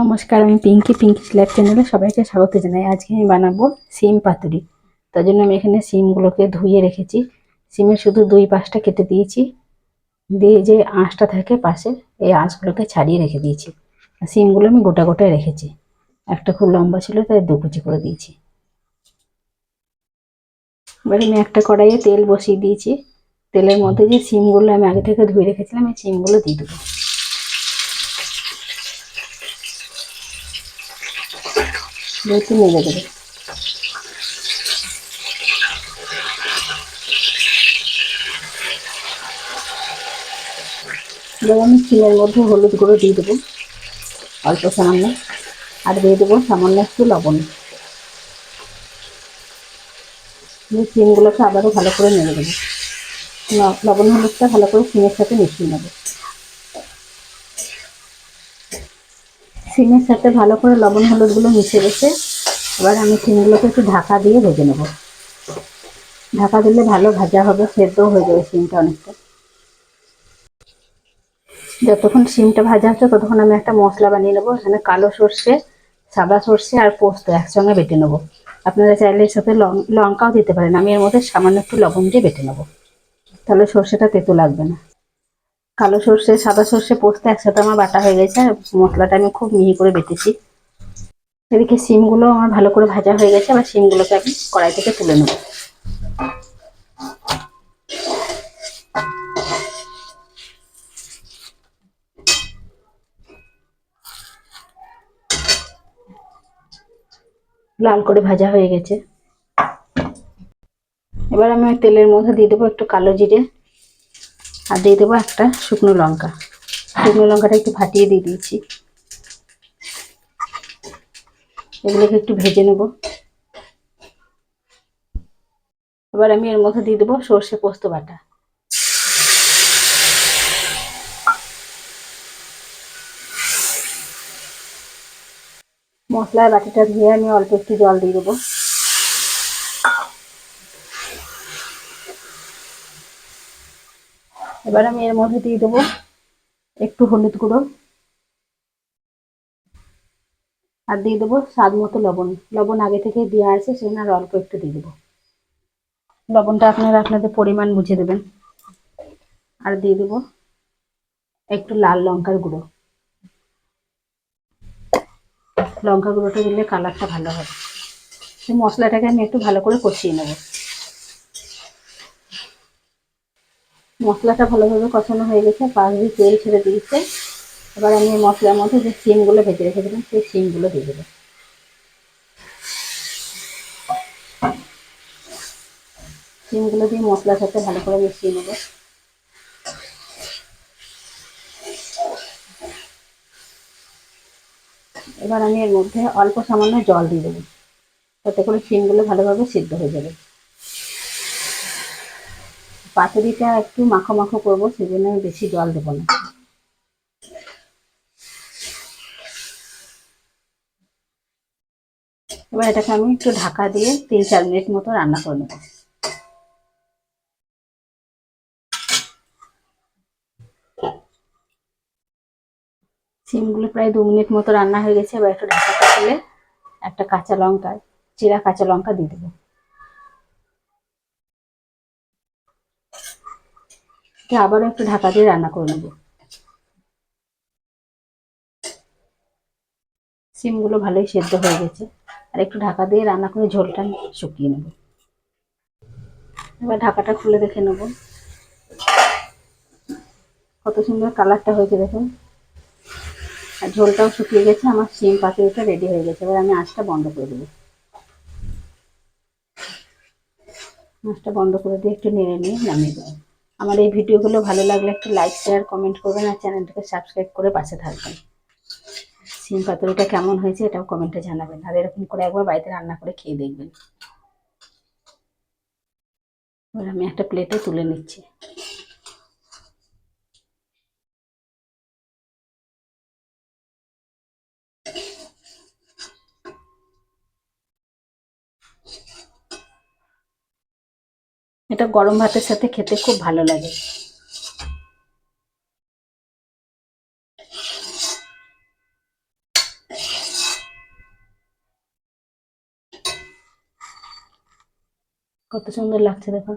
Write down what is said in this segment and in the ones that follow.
নমস্কার, আমি পিঙ্কি পিঙ্কি স্ল্যাব চ্যানেলে সবাইকে স্বাগত জানাই। আজকে আমি বানাবো সিম পাতুরি। তার জন্য আমি এখানে সিমগুলোকে ধুয়ে রেখেছি। সিমের শুধু দুই পাশটা কেটে দিয়েছি। দিয়ে যে আঁশটা থাকে পাশে, এই আঁশগুলোকে ছাড়িয়ে রেখে দিয়েছি। সিমগুলো আমি গোটা গোটায় রেখেছি। একটা খুব লম্বা ছিল, তাই দু কুচি করে দিয়েছি। এবার আমি একটা কড়াইয়ে তেল বসিয়ে দিয়েছি। তেলের মধ্যে যে সিমগুলো আমি আগে থেকে ধুয়ে রেখেছিলাম, এই সিমগুলো দিয়ে দেবো। একটু নেড়ে দেবে এবার আমি সিমের মধ্যে হলুদ গুঁড়ো দিয়ে দেবো, অল্প সামান্য। আর দিয়ে দেবো সামান্য একটু লবণ। সিমগুলোকে আবারও ভালো করে নেড়ে দেবো। লবণ হলুদটা ভালো করে সিমের সাথে মিশিয়ে নেব। সিমের সাথে ভালো করে লবণ হলুদগুলো মিশে গেছে এবার আমি সিমগুলোকে একটু ঢাকা দিয়ে ভেজে নেব। ঢাকা দিলে ভালো ভাজা হবে সেদ্ধ হয়ে যাবে সিমটা অনেকটা। যতক্ষণ সিমটা ভাজা হচ্ছে ততক্ষণ আমি একটা মশলা বানিয়ে নেব, এখানে কালো সর্ষে, সাদা সর্ষে আর পোস্ত একসঙ্গে বেটে নেব। আপনারা চাইলে এর সাথে লঙ্কাও দিতে পারেন, আমি এর মধ্যে সামান্য একটু লবণ দিয়ে বেটে নেব। তাহলে সর্ষেটা তেতো লাগবে না। কালো সর্ষে, সাদা সর্ষে পোস্ত একসাথে আমার বাটা হয়ে গেছে। আর মশলাটা আমি খুব মিহি করে বেটেছি। এদিকে সিমগুলো আমার ভালো করে ভাজা হয়ে গেছে। আবার সিমগুলোকে আমি কড়াই থেকে তুলে নেব। লাল করে ভাজা হয়ে গেছে। এবার আমি তেলের মধ্যে দিয়ে দেবো একটু কালো জিরে। আর দিয়ে দেবো একটা শুকনো লঙ্কা। শুকনো লঙ্কাটা একটু ফাটিয়ে দিয়ে দিয়েছি। এগুলোকে একটু ভেজে নেব। এবার আমি এর মধ্যে দিয়ে দেবো সর্ষে পোস্ত বাটা। মশলার বাটিটা ধুয়ে আমি অল্প একটু জল দিয়ে দেবো। এবার আমি এর মধ্যে দিয়ে দেবো একটু হলুদ গুঁড়ো। আর দিয়ে দেবো স্বাদ মতো লবণ। লবণ আগে থেকে দেওয়া আছে, সেজন্য আর অল্প একটু দিয়ে দেবো। লবণটা আপনারা আপনাদের পরিমাণ বুঝে দেবেন। আর দিয়ে দেবো একটু লাল লঙ্কার গুঁড়ো। লঙ্কা গুঁড়োটা দিলে কালারটা ভালো হবে। মশলাটাকে আমি একটু ভালো করে কষিয়ে নেব। মশলাটা ভালোভাবে কষানো হয়ে গেছে, পাশ দিয়ে তেল ছেড়ে দিয়েছে। এবার আমি মশলার মধ্যে যে সিমগুলো ভেজে রেখেছিলাম, সেই সিমগুলো দিয়ে দেবো। সিমগুলো দিয়ে মশলার সাথে ভালো করে মিশিয়ে নেব। এবার আমি এর মধ্যে অল্প সামান্য জল দিয়ে দেবো। তাতে করে সিমগুলো ভালোভাবে সিদ্ধ হয়ে যাবে। পাতুরিটা একটু মাখো মাখো করব, সেজন্য আমি বেশি জল দেবো না। এবার এটাকে আমি একটু ঢাকা দিয়ে তিন চার মিনিট মতো রান্না করে নেব। সিমগুলো প্রায় দু মিনিট মতো রান্না হয়ে গেছে, এবার একটু ঢাকাটা খুলে একটা কাঁচা লঙ্কা, চিরা কাঁচা লঙ্কা দিয়ে দেবো। আবারও একটু ঢাকা দিয়ে রান্না করে নেব। সিমগুলো ভালোই সেদ্ধ হয়ে গেছে। আর একটু ঢাকা দিয়ে রান্না করে ঝোলটা শুকিয়ে নেব। এবার ঢাকাটা খুলে দেখে নেব। কত সুন্দর কালারটা হয়েছে দেখুন। আর ঝোলটাও শুকিয়ে গেছে, আমার সিম পাতুরিটা রেডি হয়ে গেছে। এবার আমি আঁচটা বন্ধ করে দেবো। আঁচটা বন্ধ করে দিয়ে একটু নেড়ে নিয়ে নামিয়ে দেবো। আমার এই ভিডিওগুলো ভালো লাগলে একটু লাইক শেয়ার কমেন্ট করবেন আর চ্যানেলটাকে সাবস্ক্রাইব করে পাশে থাকবেন। সিম পাতুরিটা কেমন হয়েছে এটাও কমেন্টে জানাবেন। আর এরকম করে একবার বাড়িতে রান্না করে খেয়ে দেখবেন। আমি একটা প্লেটে তুলে নিচ্ছি। এটা গরম ভাতের সাথে খেতে খুব ভালো লাগে। কত সুন্দর লাগছে দেখো।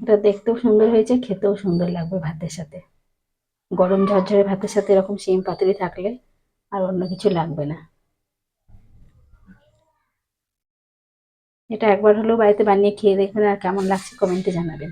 এটা দেখতেও সুন্দর হয়েছে, খেতেও সুন্দর লাগবে ভাতের সাথে। গরম ঝরঝরে ভাতের সাথে এরকম সিম পাতিলি থাকলে আর অন্য কিছু লাগবে না। এটা একবার হলেও বাড়িতে বানিয়ে খেয়ে দেখবেন আর কেমন লাগছে কমেন্টে জানাবেন।